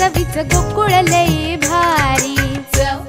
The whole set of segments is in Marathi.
चवीच गोकुळ लई भारी.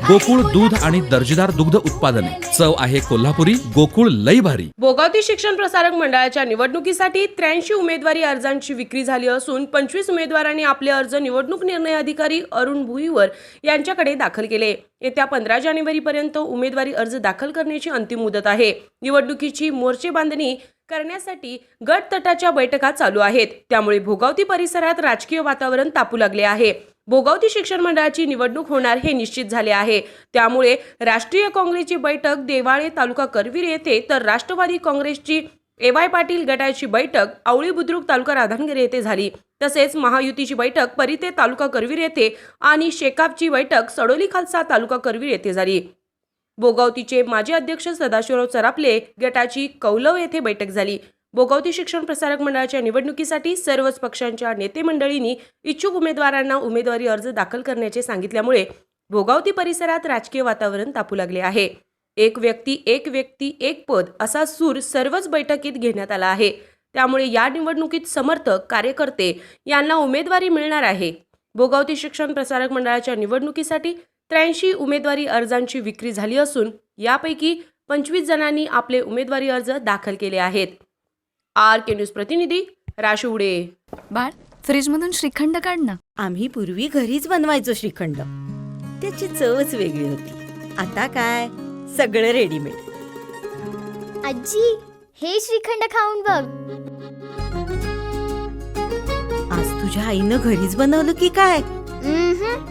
गोकुळ दूध आणि दर्जेदार दुग्ध उत्पादने. चव आहे कोल्हापुरी गोकुळ लई भारी. भोगावती शिक्षण प्रसारक मंडळाच्या निवडणुकीसाठी त्र्याऐंशी उमेदवारी अर्जांची विक्री झाली असून पंचवीस उमेदवारांनी आपले अर्ज निवडणूक निर्णय अधिकारी अरुण भुईवर यांच्याकडे दाखल केले. येत्या पंधरा जानेवारीपर्यंत उमेदवारी अर्ज दाखल करण्याची अंतिम मुदत आहे. निवडणुकीची मोर्चे बांधणी करण्यासाठी गट तटाच्या बैठका चालू आहेत. त्यामुळे भोगावती परिसरात राजकीय वातावरण तापू लागले आहे. भोगावती शिक्षण मंडळाची निवडणूक होणार हे निश्चित झाले आहे. त्यामुळे राष्ट्रीय काँग्रेसची बैठक देवाळे तालुका करवीर येथे तर राष्ट्रवादी काँग्रेसची ए वाय पाटील गटाची बैठक आवळी बुद्रुक तालुका राधानगिरी येथे झाली. तसेच महायुतीची बैठक परिते तालुका करवीर येथे आणि शेकापची बैठक सडोली खालसा तालुका करवीर येथे झाली. भोगावतीचे माजी अध्यक्ष सदाशिवराव चरापले गटाची कौलव येथे बैठक झाली. भोगावती शिक्षण प्रसारक मंडळाच्या निवडणुकीसाठी सर्वच पक्षांच्या नेते मंडळींनी इच्छुक उमेदवारांना उमेदवारी अर्ज दाखल करण्याचे सांगितल्यामुळे भोगावती परिसरात राजकीय वातावरण तापू लागले आहे. एक व्यक्ती एक व्यक्ती एक पद असा सूर सर्वच बैठकीत घेण्यात आला आहे. त्यामुळे या निवडणुकीत समर्थक कार्यकर्ते यांना उमेदवारी मिळणार आहे. भोगावती शिक्षण प्रसारक मंडळाच्या निवडणुकीसाठी त्र्याऐंशी उमेदवारी अर्जांची विक्री झाली असून यापैकी पंचवीस जणांनी आपले उमेदवारी अर्ज दाखल केले आहेत. आर के न्यूज प्रतिनिधी राशिवडे बाळ फ्रीजमधून श्रीखंड काढ ना. आम्ही पूर्वी घरीच बनवायचो श्रीखंड. त्याची चवच वेगळी होती. आता काय? सगळं रेडीमेड आजी हे श्रीखंड खाऊन बघ. आज तुझ्या आईनं घरीच बनवलं की काय? उम्हम.